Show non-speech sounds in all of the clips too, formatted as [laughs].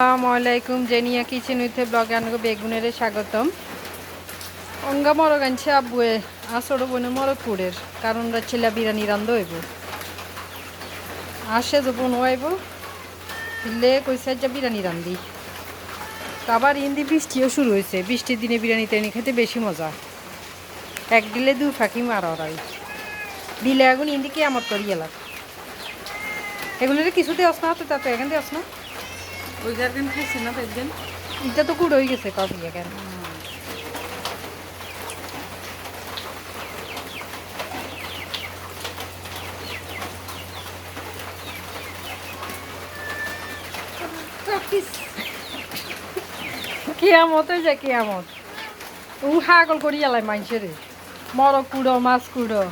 আসসালামু আলাইকুম, জেনিয়া কিচেন উইথে ব্লগে আনগো বেগুনের স্বাগতম। অঙ্গা মরগ আনছে আব্বুয়ে আসড় বনে মরগ কুড়ের কারণ ছেলে বিরিয়ানি রান্ধ হইব। আসে যে বোন হইব দিলে কইসে যে বিরিয়ানি রান্ধি। আবার ইন্দি বৃষ্টিও শুরু হয়েছে বৃষ্টির দিনে বিরিয়ানি টেনি খেতে বেশি মজা। এক দিলে দু ফাঁকি মারা ওরাই। দিলে এখন ইন্দি কে আমার করি এলাক এগুলোর কিছুতে আস না তো তাতে এখান দিয়ে আস না। ওই গার্ডেন খাইছে না একদিন এটা তো কুড় গেছে, কফি কেন? কিয়ামত যায় কিয়ামত। উ হাগল করি এলাই মানুষের মরক কুড়ো, মাছ কুড়ো।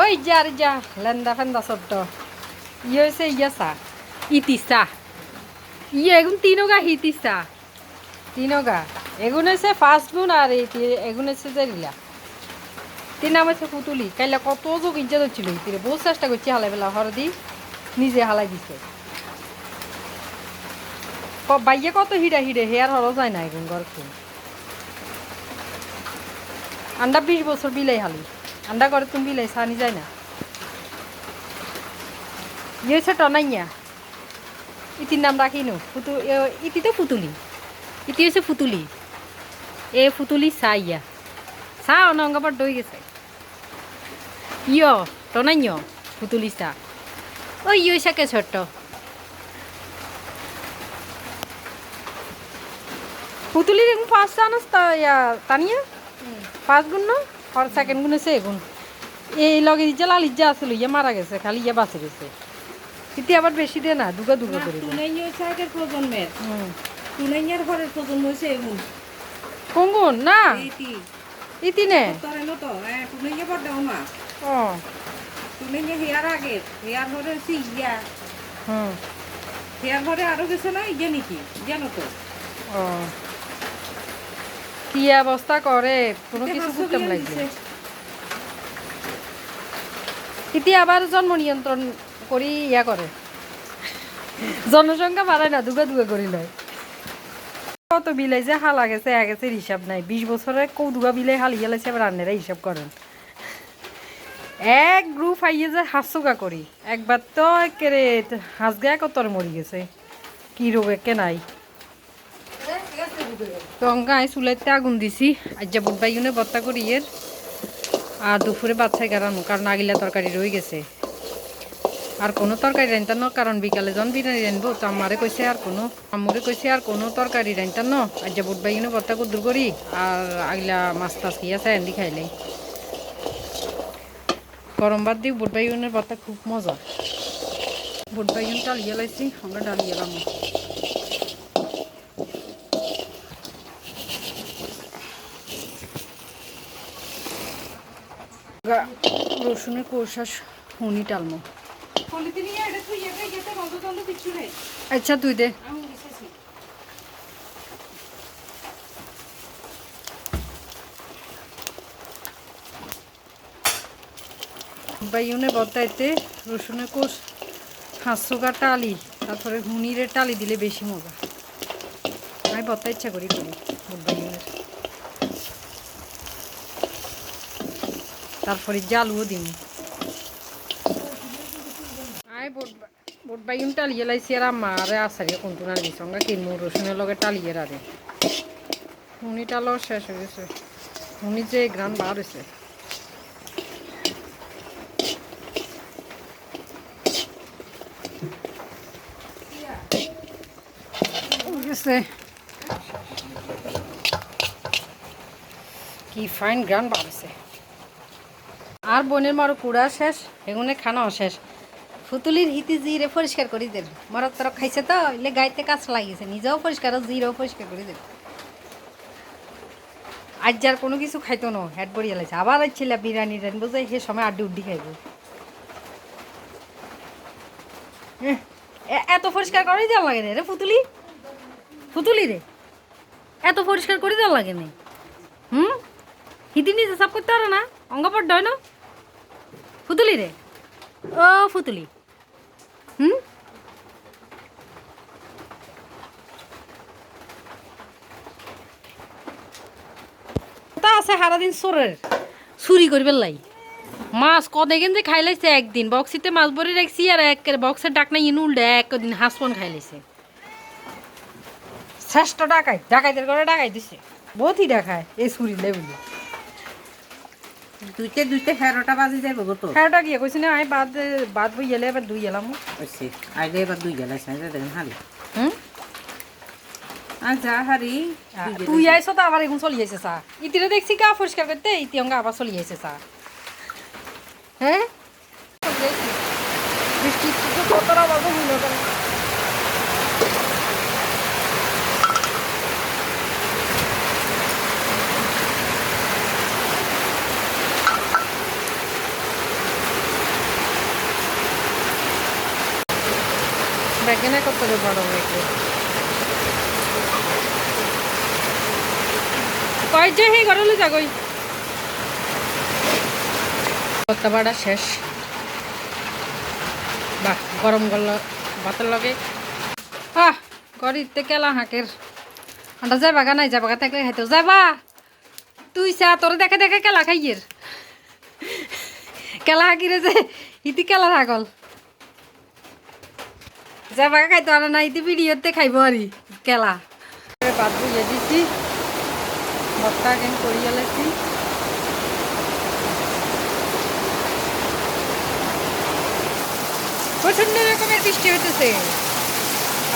ওই যা রে যা, লেন্দা ফেন্দা সবট ইয়ে হয়েছে ইয়া চা। ইতি চা। ইয়ে এগুন তিনগা হিতি চা তিনগা। এগুন হচ্ছে ফার্স্ট গুণ আর এই এগুন হচ্ছে যে রিলা তিন নাম হচ্ছে পুতুলি। কাইলে কত যোগ ইজ্জত হচ্ছিল ইতিরে বহু চেষ্টা করছি হালাই বেলা হরদি নিজে হালাই দিছে। বাইয়ে কত হিডা হিডে হেয়ার হরও যায় না এগুন গল্প আন্ডা বিশ বিলাই হালি। আন্ডা করে তুমি বিলাই, সানি যায় না। ইয়ে হচ্ছে টনাইয়া। ইতির নাম রাখিনু, ফুতু, এ- ইতি তো পুতুলি ইতি হচ্ছে ফুতুলি। এ ফুতুলি সাইয়া। সা অনঙ্গাবার দই গেছে। ইয়, টনাইয়, ফুতুলি সা ওই ইয়ে সাকে ছোট্ট। পুতুলির এগুন ফার্স্ট ইয়া তানিয়া ফার্স্ট গুণ না, আর সেকেন্ড গুণ আছে এগুন এই লগে ইজ্জা, লাল ইজ্জা আসলো ইয়ে মারা গেছে, খালি ইয়ে বাঁচে গেছে। ইতি আবার বেশি দে না দুগা দুগা করে। টুনাইয়া হচ্ছে আগের প্রজন্মের। হুম। টুনাইয়ার ঘরের প্রজন্ম হয়েছে এগুন। কোন না? ইতি। নে। তোরে তো হ্যাঁ টুনাইয়া বড় মা ও। টুনাইয়া হেয়ার আগে হেয়ার ঘরে হচ্ছে ইয়া। হুম। হেয়ার ঘরে আরও গেছে না ইয়া নাকি জানো তো ও। কি অবস্থা করে? কোনো কিছু করতে বিয়াল্লিশ ইতি আবার জন্ম নিয়ন্ত্রণ করি ইয়া করে জনসংখ্যা বাড়ায় না, দুগা দুগা করি লয়। কত বিলাই যে হালা গেছে এক গেছে হিসাব নাই। বিশ বছরে কৌ দুগা বিলাই হালি গেলেছে এবার রান্নারা হিসাব করেন এক গ্রুপ আইয়ে যে হাসুগা করি একবার তো একেরে হাঁস গায়ে কত মরি গেছে। কি রোগ একে নাই। তো অঙ্কা আমি চুলাইতে আগুন দিছি। আজ যা বুধ বাইগুনে বত্তা করি এর আর দুপুরে বাচ্চায় গারানো কারণ আগিলা তরকারি রয়ে গেছে। আর কোনো তরকারি রান্তাম না, কারণ বিকালে যখন বিরিয়ানি রানবো তো আমারে কইছে আর কোনো আমরে কইছে আর কোনো তরকারি রান্তাম না। আজ যা বুধ বাইগুনে বত্তা কুদ্দুর করি, আর আগলা মাছ টাছ কি আছে এন্দি খাইলে। গরম ভাত দিই বুট বাইগুনের বত্তা খুব মজা। বুট বাইগুন ডালিয়ে লাইছি, আমরা ডালিয়ে লাম গা- রসুনের কোষা হুনি টালমো। আচ্ছা তুই দে। বাইগুনে বত্তাইতে রসুনের কোষ হাঁসকা টালি তারপরে হুনিরে টালি দিলে বেশি মজা। আমি বত্তা ইচ্ছা করি করি বুট বাইগুনের তারপরে জালুও দিন আই বোট বাইগুন টালিয়ে লাইছি আর আমারে আসারিয়া কোনটো না দিছ? আমরা কিনবো রসুনের লগে টালিয়ে রাখে হুনি টালো শেষ হয়ে গেছে। হুনি যে গ্রান বার হয়েছে কি ফাইন গ্রান বাড়ছে আর বোনের মারো কুড়া শেষ, এগুনে খানাও শেষ। ফুতুলির হিতি জিরে পরিষ্কার করে দেন মরার তরক খাইছে তো এলে গাইতে কাজ লাগিয়েছে, নিজেও পরিষ্কার, জিরেও পরিষ্কার করে দেন আজ যার কোনো কিছু খাইতো না, হেড বড়িয়ে লাগছে আবার ছিল বিরিয়ানি রানবো যে সে সময় আড্ডি উড্ডি খাইব। এত পরিষ্কার করে দেওয়া লাগে রে ফুতুলি? ফুতুলি রে, এত পরিষ্কার করে দেওয়া লাগে না। হুম? হিদি নিজে সব করতে পারো না? অঙ্গ পড় না? ফুতুলি রে? ও ফুতুলি। হুম? আছে সারাদিন চোরের। চুরি করবার লাই। মাছ কদেকেন যে খাই লাইছে একদিন। বক্সিতে মাছ ভরে রাখছি আর এক বক্সের ডাক ডাকনা ইন উল্টে একদিন হাঁসপন খাই লাইছে শ্রেষ্ঠ ডাকাই, ডাকাইদের ঘরে ডাকাই দিছে। বহুতই ডাকায় এই চুরি লাই বলি দুইতে দুইতে হেরোটা বাজি যাইব গো তো। হ্যাঁ গিয়ে কইছি না আমি বাদ বাদ বই এলে এবার দুই এলাম। হইছে আইলে এবার দুই গেলাই সাইজ দেখেন হারি হুম? আচ্ছা হারি তুই আইসো তো আবার এখন চলি আইছে চা। ইতিরে দেখছি গা পরিষ্কার করতে ইতি অঙ্গা আবার চলি আইছে চা। হ্যাঁ বৃষ্টি তো কতটা বাবু হইল বেগেনে কত বড় বেগে কয় যে সেই ঘরলে যাগই বাড়া শেষ বাহ গরম গল ভাতের লগে আহ গড়িতে কেলা হাঁকের আন্টা যাই বাগা নাই যাবাগা থাকলে খাইতো যাবা তুই চা তোর দেখে দেখে কেলা খাইয়ের কেলা হাঁকিরে যে ইতি কেলা হাগল যাবাগা খাইতো আর না ইতি ভিডিওতে খাইব আরি কেলা। ভাত বুঝে দিছি ভর্তা কেন করিয়া লেছি প্রচণ্ড রকমের বৃষ্টি হইতেছে।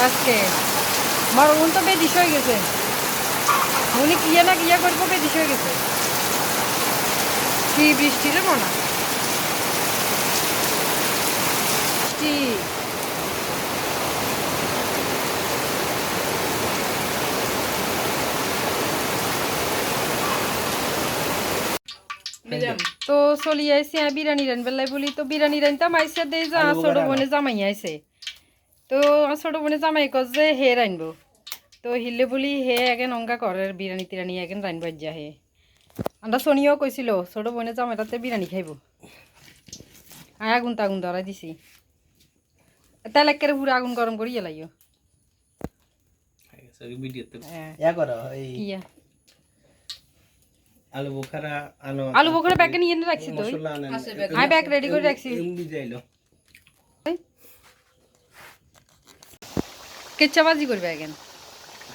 আজকে মরগুন তো বেদিস হয়ে গেছে। উনি কিয়া না কিয়া করব বেদিস হয়ে গেছে। কি বৃষ্টি রে মনা? বৃষ্টি তো চলি আইসি আর বিরিয়ানি রানবেলাই বলি তো বিরিয়ানি রানতাম আইসে দেই যা ছোট বোনে জামাই আইছে। তো ছোট বোনে জামাই কর যে হে রানবো তো হিলে বলি হে এগেন অঙ্গা করে বিরিয়ানি তিরানি এগেন রানব যা হে। আমরা সোনিও কইছিল ছোট বোনে জামাইটাতে বিরিয়ানি খাইব। আয় আগুন তাগুন ধরাই দিছি। তেল একের পুরো আগুন গরম করি লাইও। ভিডিওতে হ্যাঁ। করো এই কিয়া আলু বোখারা আনো আলু বকরে ব্যাগে নিয়ে এনে রাখছি তো আমি ব্যাগ রেডি করে রাখছি। এমনি যাইলো। কেচ্চাবাজি করবে এখন?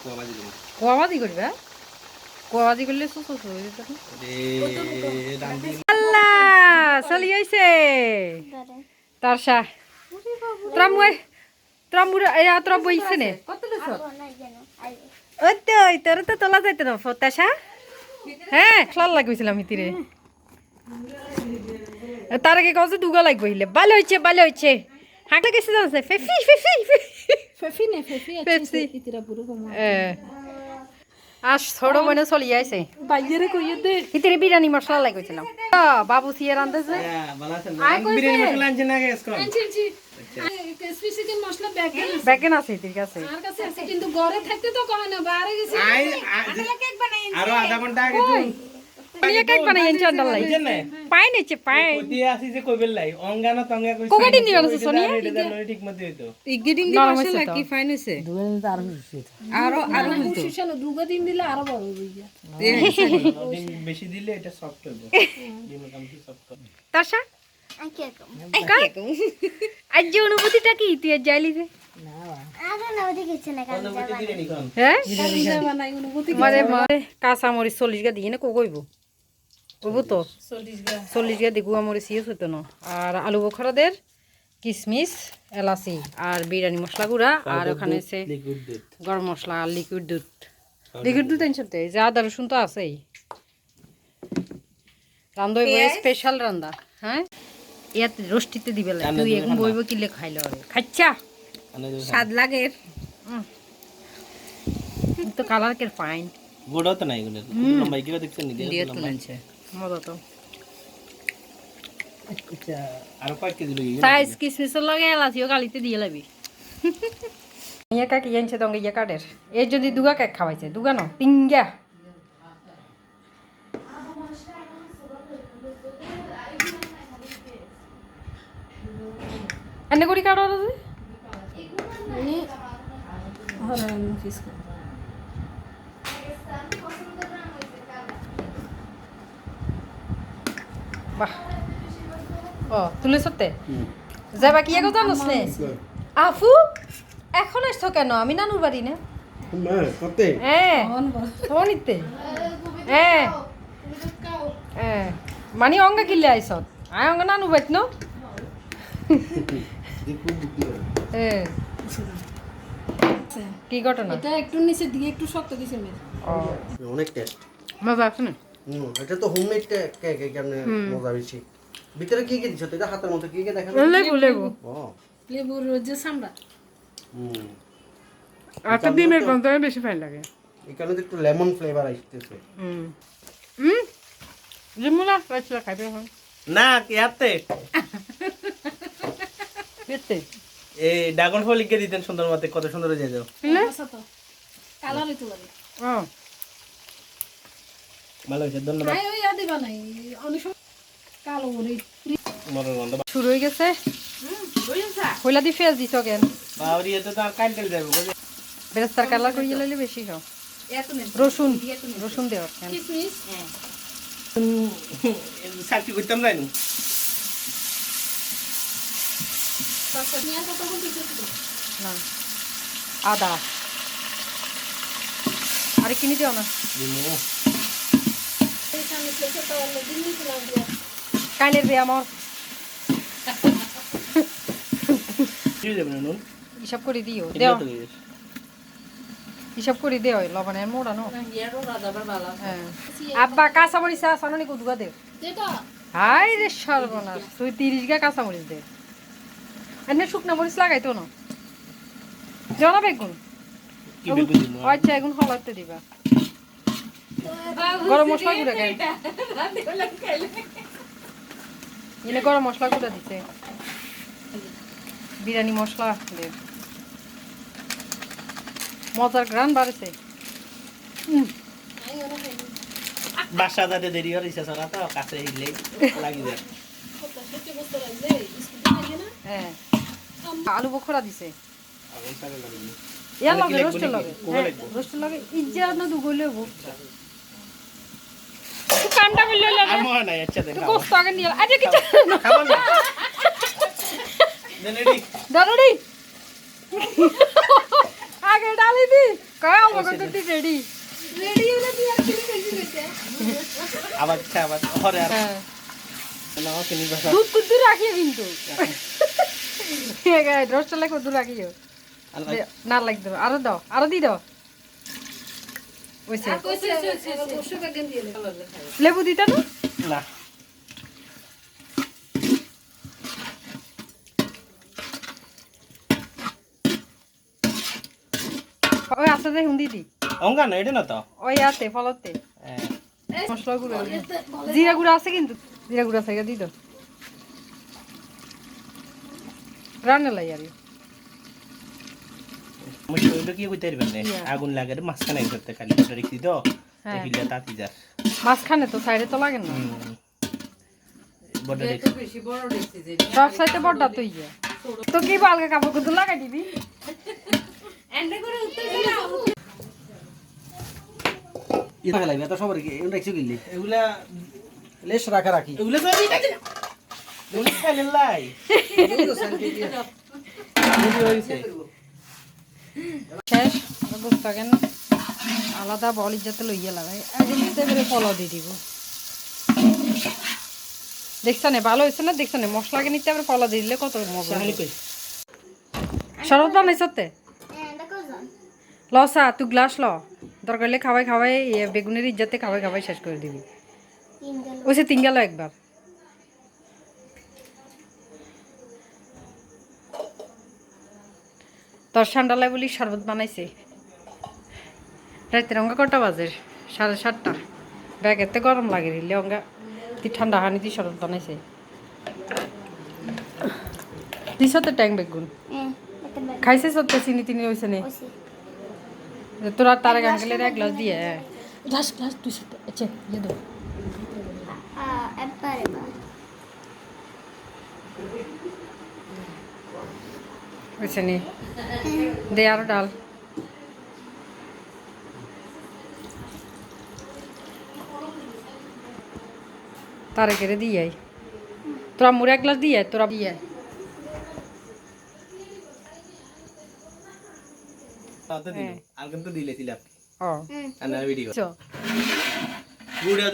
কোয়াবাজি দিন কোয়াবাজি করবে হ্যাঁ? কোয়াবাজি করলে সুসু হয়ে যেত। না। আল্লাহ চলি আইছে তার শাহ। তোরা মুই তোরা মুরা এ তোরা বইছে নে। ওই তো ওই তোর তো তোলা যাইতে না ফতাশা হ্যাঁ খেলার লাগবেছিলাম হিতিরে। তার আগে কত দুগা লাগবে হিলে ভালো হয়েছে ভালো হয়েছে হাঁটা গেছে জানছে ফেফি ফেফি ফেফি। নে ফেফি ফেফি। আস ছোট মনে চলি আইছে। বাইরে কইয়ে দে। হিতিরে বিরিয়ানি মশলা লাগাইছিলাম বাবু সিয়ে রান্ধেছে হ্যাঁ ভালো আছেন বিরিয়ানি মশলা আনছেন না গ্যাস কোন ব্যাগেন আছে। হিতির কাছে কিন্তু ঘরে থাকতে তো কমে না বাইরে গেছে। আই আরও আধা ঘণ্টা আগে তুই নিয়ে কেক বানাই এনছি আন্ডার লাই। পাই নেছে পাই কতি আসি যে কইবেল লাই? অঙ্গানা তঙ্গা কই কোকাটিন দিবা না সোনিয়া? ঠিক মতো হইতো। ইগিডিং দি নরম মশলা হইছে তো। কি ফাইন হইছে আরও আরও হইতো। শিশানো দুগা দিন দিলে আরও বড় হয়ে যায়। বেশি দিলে এটা সফট [laughs] হবে ডিম মোটামুটি সফট হবে। তারসা আজ যে অনুভূতিটা কি? তুই যাইলি যে? নিখন হ্যাঁ? বানাই অনুভূতি মারে মারে কাঁচা মরিচ চল্লিশ গা দিয়ে না কো কইব? কইব তো? চল্লিশ গা। মরিচ না। আর আলু বোখরাদের কিশমিশ এলাচি আর বিরিয়ানি মশলা গুঁড়া আর ওখানে আছে গরম মশলা আর লিকুইড দুধ। লিকুইড দুধ আনছতে যে আদা রসুন তো আছেই। রান্ধা স্পেশাল রান্দা হ্যাঁ? ইয়াতে রোস্টিতে দিবে লাগে। তুই এখন বইব কিলে খাইলে খাচ্ছা স্বাদ লাগে তো কালার কে ফাইন তো নাই গুলো লম্বাই কিবা দেখছেন নি দিয়ে তুলেছে মজা তো। আর কয় কেজি লই সাইজ কিসমিসের লগে এলাচিও গালিতে দিয়ে লাবি। [laughs] ইয়া কাকি আনছে দঙ্গে ইয়া কাটের এর যদি দুগা কেক খাওয়াইছে দুগা ন তিনগা। এনে করি কাটার আছে বাহ ও তুলে সত্যি যাবা কি এগো জানোস নে? আফু এখন আসছো কেন? আমি নানুর বাড়ি না? মা কতে হ্যাঁ হ্যাঁ হ্যাঁ মানে অঙ্গ কিনলে আইস আয় অঙ্গ নানু বাইত ন? [laughs] কি ঘটনা? এটা একটু নিচে দিয়ে একটু শক্ত দিছে মেয়ে অনেক টেস্ট মজা আছে না? হুম এটা তো হোমমেড কেক কেমনে মজা বেশি? ভিতরে কি কি দিছো? এটা হাতের মতো কি কি দেখা লেবু লেবু। ও। লেবুর যে চামড়া। হুম। একটা ডিমের গন্ধ বেশি ফাইন লাগে। এখানে তো একটু লেমন ফ্লেভার আসতেছে। হুম। হুম? জিমুলা পাইছিল খাইবে এখন না কি হাতে? পেতে এই ড্রাগন ফল লিখে দিতেন সুন্দর মতে কত সুন্দর হয়ে কালার হইতে পারে। ভালো হয়েছে ধন্যবাদ। ওই আদি বানাই অনেক কালো বলে শুরু হয়ে গেছে? হইলা দি ফেস দিছ কেন? বাবরি এতে তো আর কাইটেল যাবে? বেরেস্তার কালার করিয়ে লাইলে বেশি খাও রসুন। রসুন দেওয়ার কেন? কিসমিস? সাক্ষী করতাম জানি তারপর নিয়ে কত বলতে না। আদা। আরে কিনে দিও না। কাইলের বে আমার। হিসাব করে দিও দেও। হিসাব করে দেও লবণের মোড়ানো হ্যাঁ। আব্বা কাঁচা মরিচ আছে আনো নি কুদুগা দে হাই রে সর্বনাশ। তুই তিরিশ গা কাঁচা মরিচ দে। এনে শুকনা মরিচ লাগাইতো না। জনা বেগুন? আচ্ছা এখন হলাতে দিবা। গরম মশলা গুঁড়া খাই এনে গরম মশলা গুঁড়া দিতে বিরিয়ানি মশলা মজার গ্রান বাড়েছে। বাসা যাতে দেরি হওয়ার ইচ্ছা ছাড়া তো কাছে হিলে লাগি যায়। হ্যাঁ। আলু বখরা দিছে। আগুন সারে ইয়া মানে লগে রোস্টের? লগে। হ্যাঁ? রোস্টের লগে। ইজ্জা না দু গইলে হব। কামটা করলে লাগে আর মনে নাই আচ্ছা তুই গোস্ত আগে নিয়ে আজ কিছু খাব না। আগে ডালি দি। কয় আমাকে তো তুই রেডি? রেডি হলে তুই আর বেশি বেশি আবার আবার হরে আর না কিনি বাসা দুধ কুদ্দু রাখিও কিন্তু আরও দাও আরও দি দাও। লেবু দিতে না? না। ওই আছে যে হুন্দি দি। অঙ্গা না এটা না তো? ওই আছে ফলতে। হ্যাঁ। মশলা গুঁড়ো জিরা গুঁড়ো আছে কিন্তু জিরা গুঁড়ো আছে দি দাও। রান্না লাই আর। মুশকিল কি কইতে পারবেন না। আগুন লাগে রে মাঝখানে করতে খালি রেখে তো হ্যাঁ। হিলে তাতি যা মাঝখানে তো সাইডে তো লাগে না। বড় সব সাইডে বড়টা তুই তো কি বালকা কাপড় কুদু লাগাই দিবি? ইটা লাগবে তো সবার কি এমন রাখছো এগুলা লেশ রাখা রাখি। এগুলা তো দিটা খাইলে লাই শেষ বুঝতে আলাদা বল ইজ্জাতে লইয়া লাগাই আজ নিতে পেরে দিয়ে দিব। দেখছ না ভালো হয়েছে না? দেখছ না? মশলাকে নিতে আবার ফলো দিয়ে দিলে কত মজা শরৎ বানাইছ তে? লসা তুই গ্লাস ল দরকার হলে খাওয়াই খাওয়াই বেগুনের ইজ্জাতে খাওয়াই খাওয়াই শেষ করে দিবি। ওইসে তিন গেল একবার। তোর ঠান্ডালায় বলি শরবত বানাইছে। রাতের অঙ্গা কটা বাজে? সাড়ে সাতটা। ব্যাগেতে গরম লাগে দিলে অঙ্গা তুই ঠান্ডা হানি তুই শরবত বানাইছে। তুই সত্যি ট্যাং বেগুন? খাইছে সত্যি চিনি তিনি হয়েছে নে? তোরা তার গাঙ্গেলের এক গ্লাস দিয়ে গ্লাস গ্লাস তুই সত্যি আচ্ছা ইয়ে দেবো হয়েছে নি দে আরও ডাল। তারে কেড়ে দিয়ে আই তোরা মুড়ে এক গ্লাস দিয়ে তোরা দিয়ে। গুড়া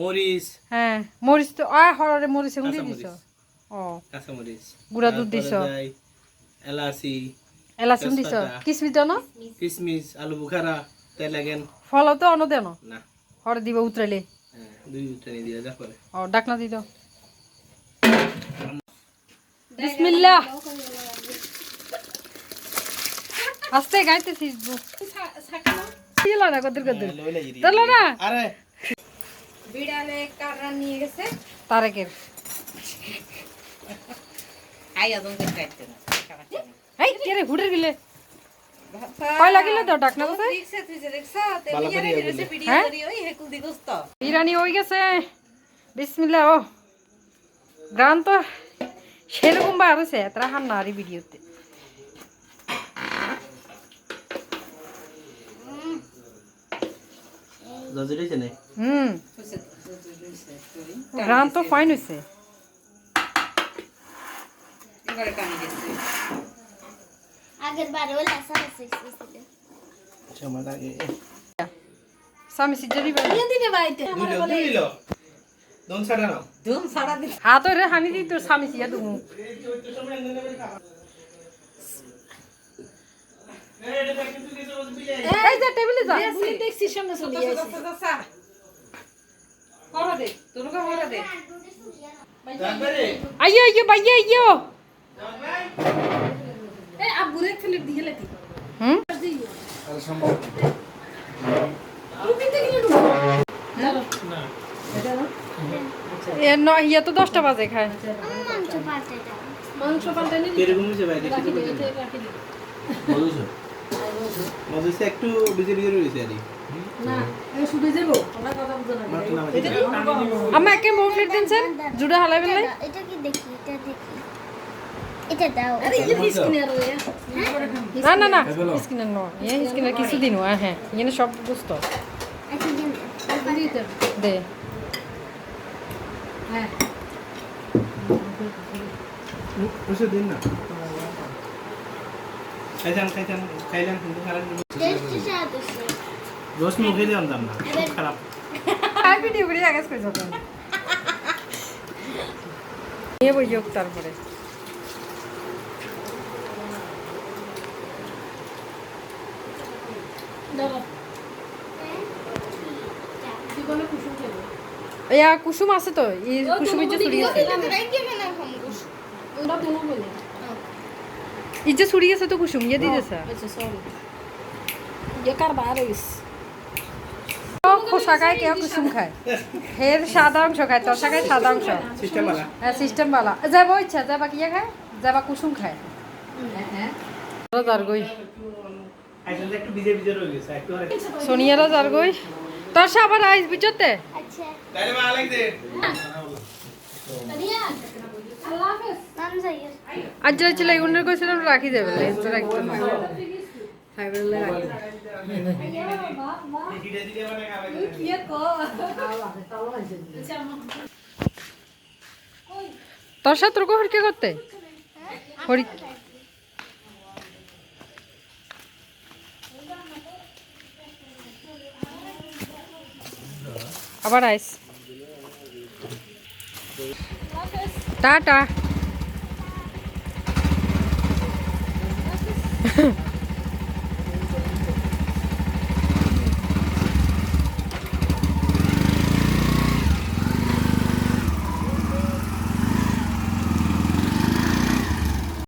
মরিচ। হ্যাঁ। মরিচ তো আয় হরে মরিচে গুলি দিছ। ও। কাঁচা দুধ দিছ। যাই এলাচি দিছ। কিসমিস দাও না কিশমিশ আলু বুখারা তেল লাগেন ফল তো অন দেন না। হরে দিব উতরাইলে হ্যাঁ, দুই ট্রেনে দিয়ে যা করে ও ডাকনা দি দাও। বিসমিল্লাহ আস্তে দিল না কদর কদর। দিল না আরে বিড়ালে কাররা নিয়ে গেছে? তারেকের আইয়া দঙ্গে কাটতে না। এই কে রে হুডের গিলে? কয় লাগিলে দাও ডাকনা তো দেখছে তুই দেখছ? তে ভালো মিয়া করে রে বলি। ভিডিও? করি ওই হেকুল দিগস তো বিরিয়ানি হয়ে গেছে। বিসমিল্লাহ ও। গ্রান তো সেরকম বার হয়েছে তারা হান্না আর ভিডিওতে। হুম। গ্রান তো ফাইন হয়েছে। এবারে কামি গেছে আগের বারে ওই লাসা লাসা ছিল সময় লাগে স্বামী সিজারি দিবে? বাড়িতে। দুইলো দুইলো দন ছাড়া নাও। ধুম সারা দিন হাত রে হানি দি তোর স্বামী সিয়া দেবো। এই যে টেবিলে যা। দেখছি সামনে চলে আসে হরা দে তোর কা দে। তারপরে আইয়ো আইয়ো বাইয়ে আইয়ো। হুম? রুপিতে গেলে ঢুকো এ ন ইয়া তো দশটা বাজে খায়। মাংস পাল্টানি কীরকম হয়েছে ভাই দেখি একটু বিজে বিজে রয়েছে আর আমা একে দিনছেন? জুড়ে এটা কি দেখি? এটা দেখি। এটা দাও। আরে এই ওয়া না না না। স্কিনের ন ইয়ে স্কিনের কিছু দিন হ্যাঁ হ্যাঁ। ইয়ে সব বুঝত আচ্ছা দিতে দে। হ্যাঁ। বসে দিন না। খাইছান খাইছান খাইলাম কিন্তু খারাপ রোজ মুখে দিয়ে আনতাম না খারাপ। আর ভিডিও করে আগে করে যাবেন নিয়ে বই যোগ তারপরে দাঁড়া জীবনে কুসুম খেলো ইয়া কুসুম আছে তো এই কুসুমের যে ছুরি আছে। এই যে ছুরি আছে তো কুসুম ইয়ে দিয়ে দিয়েছে আচ্ছা ইয়ে কার বাইরে গেছে খোসা খায় কেউ কুসুম খায়। ফের সাদা অংশ খায় তরসা খায় সাদা অংশ। হ্যাঁ সিস্টেম বালা। যাব ইচ্ছা যাবা কিয়া খায়? যাবা কুসুম খায়। জারগই খাইছান যে আর। সোনিয়ারা জারগই তরসা আবার আইস বিচতে? আচ্ছা। আজ যাই ছিল এগুলোর কইছিলাম রাখি রাখতো না। ফাইবারলে আচ্ছা তরসা তোর কো হরকে করতে? হরি আবার আইস। টাটা। [laughs]